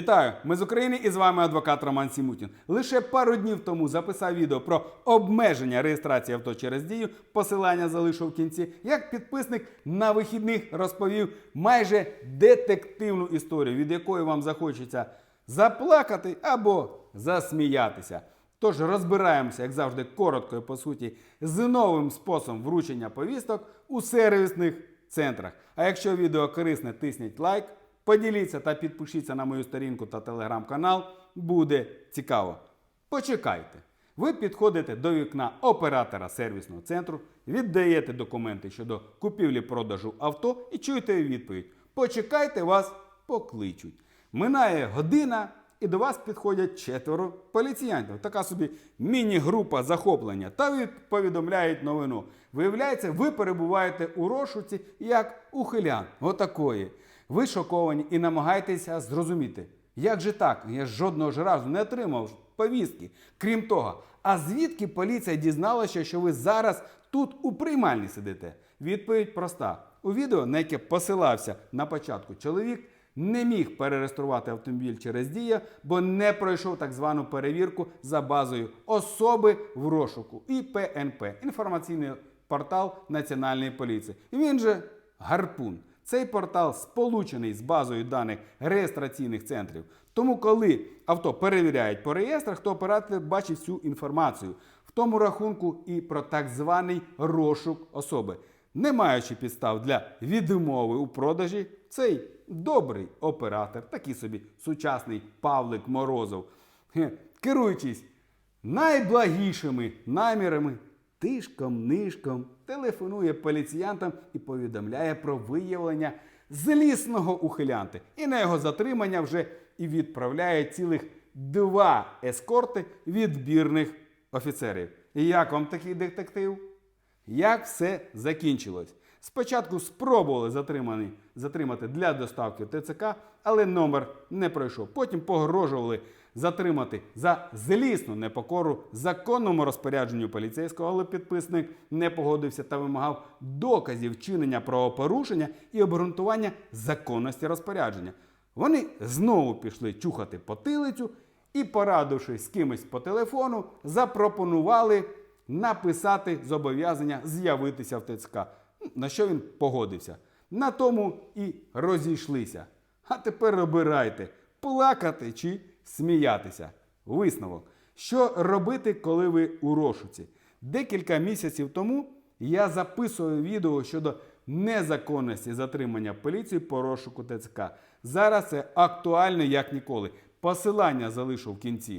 Вітаю! Ми з України і з вами адвокат Роман Сімутін. Лише пару днів тому записав відео про обмеження реєстрації авто через дію. Посилання залишу в кінці. Як підписник на вихідних розповів майже детективну історію, від якої вам захочеться заплакати або засміятися. Тож розбираємося, як завжди, коротко і по суті, з новим способом вручення повісток у сервісних центрах. А якщо відео корисне, тисніть лайк, поділіться та підпишіться на мою сторінку та телеграм-канал. Буде цікаво. Почекайте. Ви підходите до вікна оператора сервісного центру, віддаєте документи щодо купівлі-продажу авто і чуєте відповідь. Почекайте, вас покличуть. Минає година, і до вас підходять четверо поліціянтів. Така собі міні-група захоплення та ви повідомляють новину. Виявляється, ви перебуваєте у розшуці як ухилян. Отакої. Ви шоковані і намагаєтеся зрозуміти, як же так? Я жодного ж разу не отримав повістки. Крім того, а звідки поліція дізналася, що ви зараз тут у приймальні сидите? Відповідь проста. У відео, на яке посилався на початку чоловік, не міг перереєструвати автомобіль через дія, бо не пройшов так звану перевірку за базою особи в розшуку і ПНП інформаційний портал Національної поліції. І він же гарпун. Цей портал сполучений з базою даних реєстраційних центрів. Тому, коли авто перевіряють по реєстрах, то оператор бачить всю інформацію, в тому рахунку і про так званий розшук особи. Не маючи підстав для відмови у продажі, цей добрий оператор, такий собі сучасний Павлик Морозов, керуючись найблагішими намірами, тишком нишком телефонує поліціянтам і повідомляє про виявлення злісного ухилянти. І на його затримання вже і відправляє цілих два ескорти відбірних офіцерів. Як вам такий детектив? Як все закінчилось? Спочатку спробували затримати для доставки ТЦК, але номер не пройшов. Потім погрожували затримати за злісну непокору законному розпорядженню поліцейського, але підписник не погодився та вимагав доказів вчинення правопорушення і обґрунтування законності розпорядження. Вони знову пішли чухати потилицю і, порадившись з кимось по телефону, запропонували написати зобов'язання з'явитися в ТЦК. На що він погодився. На тому і розійшлися. А тепер обирайте, плакати чи сміятися. Висновок. Що робити, коли ви у розшуці? Декілька місяців тому я записував відео щодо незаконності затримання поліції по розшуку ТЦК. Зараз це актуально як ніколи. Посилання залишу в кінці.